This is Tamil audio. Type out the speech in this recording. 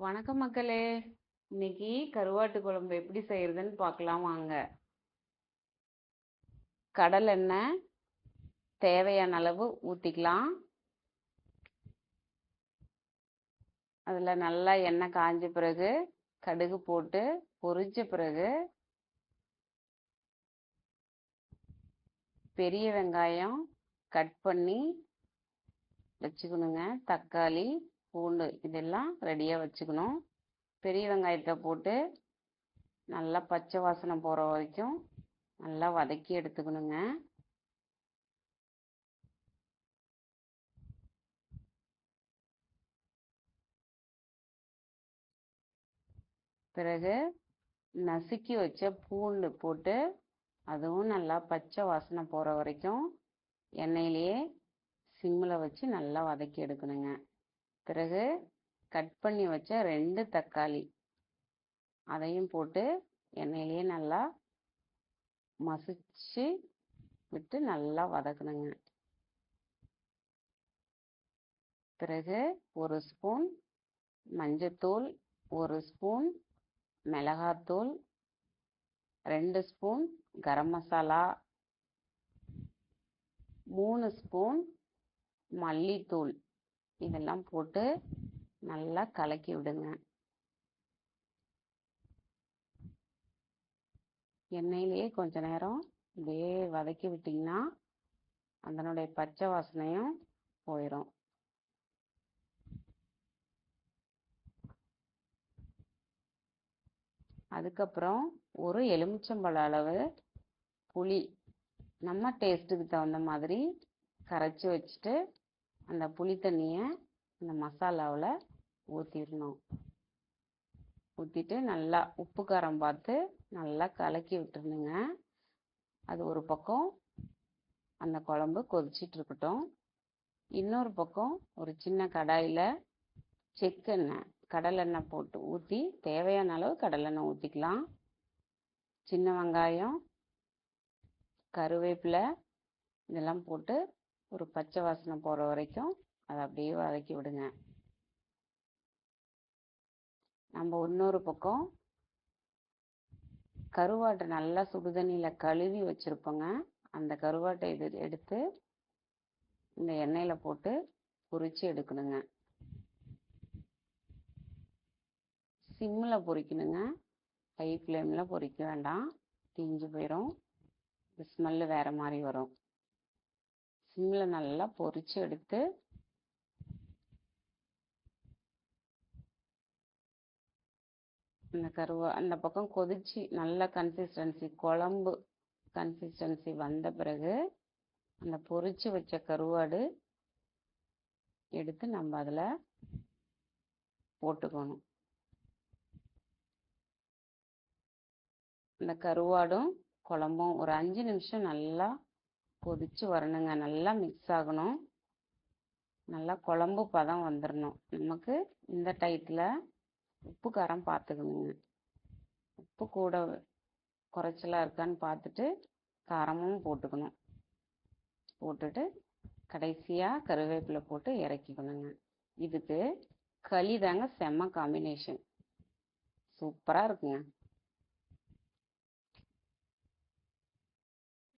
வணக்கம் மக்களே. இன்னைக்கு கருவாட்டு குழம்பு எப்படி செய்யறதுன்னு பார்க்கலாம் வாங்க. கடல் எண்ணெய் தேவையான அளவு ஊற்றிக்கலாம் அதில் நல்லா எண்ணெய் காஞ்ச பிறகு கடுகு போட்டு பொரிச்ச பிறகு பெரிய வெங்காயம் கட் பண்ணி வச்சுக்கணுங்க. தக்காளி பூண்டு இதெல்லாம் ரெடியாக வச்சுக்கணும். பெரிய வெங்காயத்தை போட்டு நல்லா பச்சை வாசனை போகிற வரைக்கும் நல்லா வதக்கி எடுத்துக்கணுங்க. பிறகு நசுக்கி வச்ச பூண்டு போட்டு அதுவும் நல்லா பச்சை வாசனை போகிற வரைக்கும் எண்ணெயிலேயே சிம்மில் வச்சு நல்லா வதக்கி எடுக்கணுங்க. பிறகு கட் பண்ணி வச்ச ரெண்டு தக்காளி. அதையும் போட்டு எண்ணெயிலேயே நல்லா மசிச்சு விட்டு நல்லா வதக்கணுங்க பிறகு ஒரு ஸ்பூன் மஞ்சத்தூள் ஒரு ஸ்பூன் மிளகாத்தூள் ரெண்டு ஸ்பூன் கரம் மசாலா மூணு ஸ்பூன் மல்லித்தூள். இதெல்லாம் போட்டு நல்லா கலக்கி விடுங்க. எண்ணெயிலேயே கொஞ்ச நேரம் இப்படியே வதக்கி விட்டிங்கன்னா அதனுடைய பச்சை வாசனையும் போயிடும் அதுக்கப்புறம் ஒரு எலுமிச்சம்பழ அளவு புளி நம்ம டேஸ்ட்டுக்கு தகுந்த மாதிரி கரைச்சி வச்சுட்டு அந்த புளி தண்ணியை அந்த மசாலாவில் ஊற்றிடணும் ஊற்றிட்டு நல்லா உப்பு காரம் பார்த்து நல்லா கலக்கி விட்டுருணுங்க. அது ஒரு பக்கம் அந்த குழம்பு கொதிச்சிட்டு இருக்கட்டும். இன்னொரு பக்கம் ஒரு சின்ன கடாயில் செக்கெண்ணெய் கடலெண்ணெய் போட்டு ஊற்றி தேவையான அளவு கடலெண்ணெய் ஊற்றிக்கலாம் சின்ன வெங்காயம் கருவேப்பிலை இதெல்லாம் போட்டு ஒரு பச்சை வாசனை போகிற வரைக்கும் அதை அப்படியே வதக்கி விடுங்க. நம்ம இன்னொரு பக்கம் கருவாட்டை நல்லா சுடுதண்ணியில் கழுவி வச்சுருப்போங்க. அந்த கருவாட்டை இது எடுத்து இந்த எண்ணெயில் போட்டு பொரித்து எடுக்கணுங்க. சிம்மில் பொறிக்கணுங்க. ஹை ஃப்ளேமில் பொறிக்க வேண்டாம். தீஞ்சு போயிடும் ஸ்மெல்லு வேறு மாதிரி வரும். சிம்மில் நல்லா பொரித்து எடுத்து அந்த கருவா அந்த பக்கம் கொதிச்சு நல்ல கன்சிஸ்டன்சி குழம்பு கன்சிஸ்டன்சி வந்த பிறகு அந்த பொறிச்சு வச்ச கருவாடு எடுத்து நம்ம அதில் போட்டுக்கணும். அந்த கருவாடும் குழம்பும் ஒரு அஞ்சு நிமிஷம் நல்லா கொதிச்சு வரணுங்க. நல்லா மிக்ஸ் ஆகணும். நல்லா குழம்பு பதம் வந்துடணும் நமக்கு இந்த டயத்தில் உப்பு காரம் பார்த்துக்கணுங்க உப்பு கூட குறைச்சலாக இருக்கான்னு பார்த்துட்டு காரமும் போட்டுக்கணும். போட்டுட்டு கடைசியாக கருவேப்பிலை போட்டு இறக்கிக்கணுங்க. இதுக்கு களி தாங்க செம்ம காம்பினேஷன் சூப்பராக இருக்குங்க.